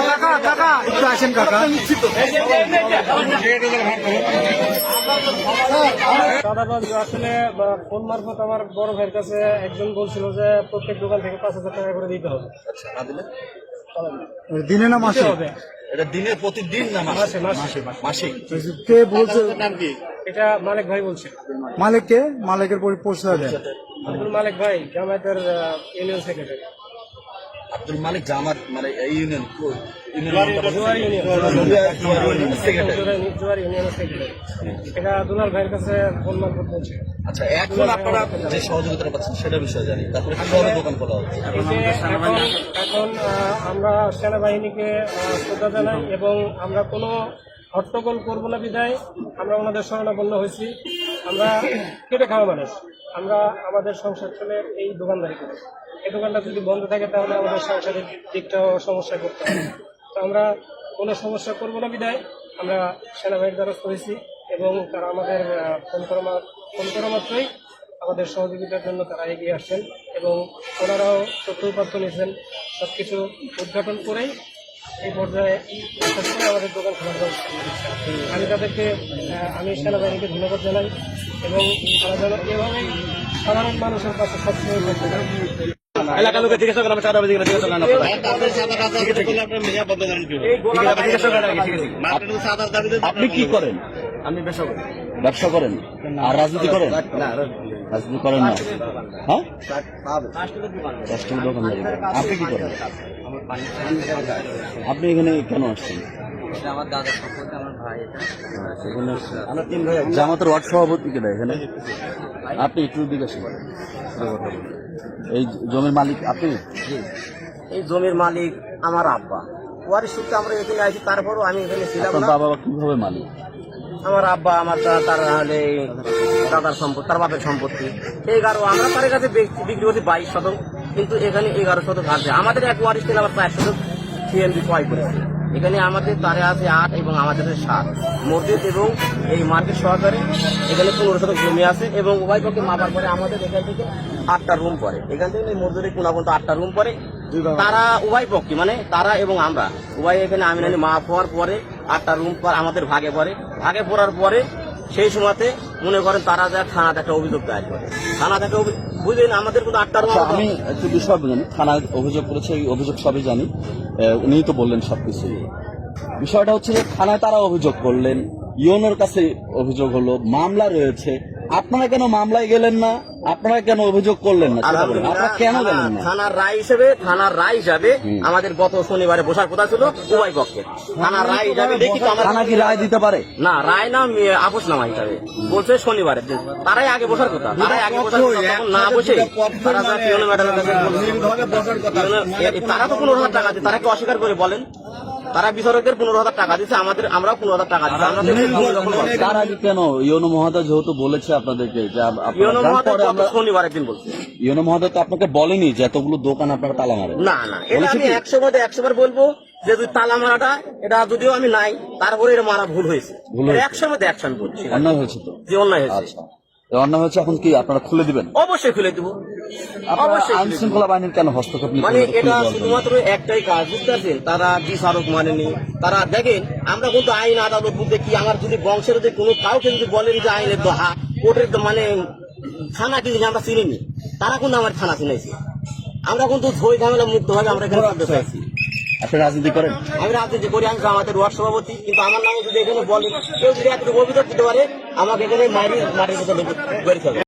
কাকা কাকা একটু আসেন কাকা দাদাবাজ আসলে ফোন মারফত আমার বড় ভাইয়ের কাছে একজন বলছিল যে প্রত্যেক দোকান থেকে পাঁচ হাজার টাকা করে দিতে হবে দিনে না মাসে? হবে এটা দিনের প্রতিদিন না মাসে? মাসে মাসিক কে বলছে? এটা মালিক ভাই বলছে। মালিক কে? মালিকের পরি- পরিচয় দেন মালিক ভাই জামায়াতের ইউনিয়ন সেক্রেটারি। আব্দুল মালিক জামাত মানে এই ইউনিয়ন আচ্ছা এখন আপনারা যে সহযোগিতা পাচ্ছেন সেটা বিষয়ে জানি। তারপরে কীভাবে দোকান খোলা হচ্ছে? এখন এখন আহ, আমরা সেনাবাহিনীকে শ্রদ্ধা জানাই এবং আমরা কোনো হট্টগোল করব না বিদায় আমরা ওনাদের শরণাপন্ন হয়েছি। আমরা কেটে খাওয়া মানুষ। আমরা আমাদের সংসার চলে এই দোকানদারি করি। এই দোকানটা যদি বন্ধ থাকে তাহলে আমাদের সংসারের দিকটাও সমস্যা করতে হবে। তো আমরা কোনো সমস্যা করব না বিদায়। আমরা সেনাবাহিনীর দ্বারস্থ হয়েছি এবং তারা আমাদের ফোন করা ফোন করা মাত্রই আমাদের সহযোগিতার জন্য তারা এগিয়ে আসছেন এবং ওনারাও সত্যপাত্র নিয়েছেন। সব কিছু উদ্ঘাটন করেই এই পর্যায়ে আমাদের দোকান করেছে। আমি তাদেরকে আমি সেনাবাহিনীকে ধন্যবাদ জানাই। এবং সাধারণ মানুষের কাছে সবসময় এলাকার লোকের জিজ্ঞাসা করেন আমি চাঁদাবাজি করে জিজ্ঞাসা করেন আপনি কি করেন আমি ব্যবসা করি ব্যবসা করেন আর রাজনীতি করেন রাজনীতি করেন না হ্যাঁ। আপনি কি করেন আপনি এখানে কেন আসছেন এটা আমার দাদা সম্পর্কে আমার ভাই এটা। জামাতের ওয়ার্ড সভাপতি কেনা এখানে? আপনি একটু দিকে আসেন। এই জমির মালিক আপনি? এই জমির মালিক আমার আব্বা। ওয়ারিশ সূত্রে আমরা এখানে আছি তারপরও আমি এখানে ছিলাম বাবা কীভাবে মালিক? আমার আব্বা আমার তার হলে দাদার সম্পত্তি তার বাপের সম্পত্তি। এগারো আমরা তার কাছে বিক্রি করছি বাইশ শতক কিন্তু এখানে এগারো শতক আছে। আমাদের এক ওয়ারিশ থেকে আবার চার শতক সিএনবি ক্রয় করেছে। এখানে আমাদের তারে আছে আট এবং আমাদের সাত। মসজিদ এবং এই মার্কেট সহকারে এখানে পনেরো শতক জমি আছে এবং উভয় পক্ষে মাপার পরে আমাদের এখান থেকে আটটা রুম পড়ে। এখান থেকে এই মসজিদের কোনা আটটা রুম পড়ে তারা উভয় পক্ষে মানে তারা এবং আমরা। উভয় এখানে আমিনানি মাপ হওয়ার পরে আটটা রুম পর আমাদের ভাগে পড়ে। ভাগে পড়ার পরে সেই সময়তে মনে করেন তারা যা থানাতে একটা অভিযোগ দায়ের করে। থানা থেকে বুঝলেন আমাদের কোনো আটটা রুম আচ্ছা, আমি একটু বিষয় জানি থানায় অভিযোগ করেছে এই অভিযোগ সবই জানি। উনি উনিই তো বললেন সবকিছু। বিষয়টা হচ্ছে যে থানায় তারা অভিযোগ করলেন ইউনোর কাছে অভিযোগ হলো মামলা রয়েছে আপনারা কেন মামলায় গেলেন না? আপনারা কেন অভিযোগ করলেন না? আপনারা কেন গেলেন না? থানার রায় হিসেবে থানার রায় হিসাবে আমাদের গত শনিবারে বসার কথা ছিল উভয় পক্ষে। থানার রায় হিসাবে লিখিত থানা আমরা কি রায় দিতে পারে? না রায় না আপোষ নামা হিসাবে। বলছে শনিবারে। তারাই আগে বসার কথা। তারাই আগে বসার কথা। না বসে তারা তো পনেরো হাজার টাকা দিচ্ছে তারা কি অস্বীকার করে বলেন? তারা বিচারকদের পনেরো হাজার টাকা দিচ্ছে আমাদের আমরা পনেরো হাজার টাকা দিচ্ছি। তার আগে কেন? ইউনো মহোদয় যেহেতু বলেছে আপনাদেরকে যে শনিবার একদিন বলছে। ইউনো মহোদয় তো আপনাকে বলেনি যে এতগুলো দোকান আপনারা তালা মারেন। না না এটা আমি একশো মধ্যে একশো বার বলব যে তুই তালা মারাটা এটা যদিও আমি নাই তারপরে এটা মারা ভুল হয়েছে। ভুল হয়েছে। একশোর মধ্যে একশো আমি বলছি। অন্যায় হয়েছে তো? যে অন্যায় হয়েছে। এই হয়েছে এখন কি আপনারা খুলে দিবেন? অবশ্যই খুলে দিব। অবশ্যই আইন শৃঙ্খলা বাহিনীর কেন হস্তক্ষেপ মানে এটা শুধুমাত্র একটাই কাজ বুঝতে পারছেন? তারা বিচারক মানেনি। তারা দেখেন আমরা কিন্তু আইন আদালত বুঝতে কি আমার যদি বংশের যদি কোনো কাউকে যদি বলেন যে আইনের দোহা কোর্টের তো মানে থানা কি আমরা চিনিনি। তারা কিন্তু আমার থানা চিনাইছে আমরা কিন্তু ঝই ঝামেলা মুক্ত ভাবে আমরা এখানে করতে চাইছি। আপনি রাজনীতি করেন? আমি রাজনীতি করি, আমি আমাদের ওয়ার্ড সভাপতি, কিন্তু আমার নামে যদি এখানে বলে কেউ যদি এতটুকু অভিযোগ দিতে পারে, আমাকে এখানে মাটির মাটির কথা বেরিয়ে